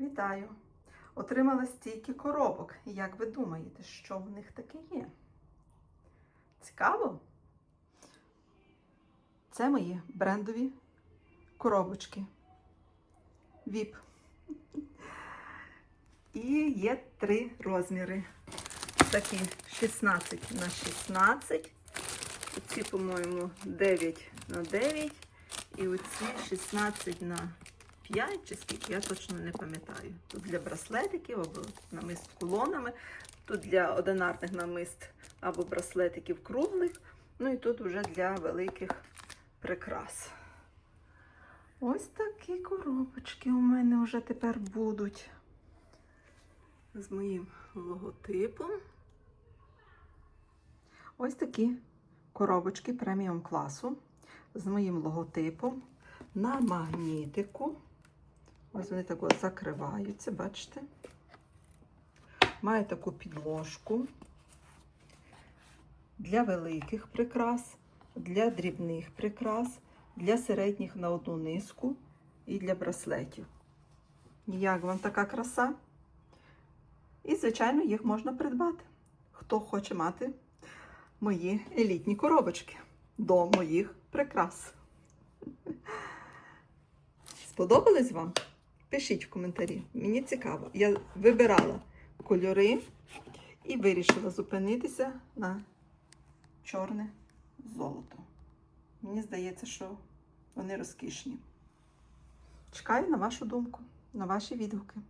Вітаю! Отримала стільки коробок. Як ви думаєте, що в них таке є? Цікаво? Це мої брендові коробочки. VIP. І є три розміри. Такі 16 на 16. Оці, по-моєму, 9 на 9. І оці 16 на 5 чи скільки, я точно не пам'ятаю. Тут для браслетиків або намист кулонами, тут для одинарних намист або браслетиків круглих. Ну і тут вже для великих прикрас. Ось такі коробочки у мене вже тепер будуть з моїм логотипом. Ось такі коробочки преміум класу з моїм логотипом на магнітику. Ось вони так от закриваються, бачите? Має таку підложку для великих прикрас, для дрібних прикрас, для середніх на одну низку і для браслетів. Як вам така краса? І, звичайно, їх можна придбати. Хто хоче мати мої елітні коробочки до моїх прикрас. Сподобались вам? Пишіть в коментарі. Мені цікаво. Я вибирала кольори і вирішила зупинитися на чорне золото. Мені здається, що вони розкішні. Чекаю на вашу думку, на ваші відгуки.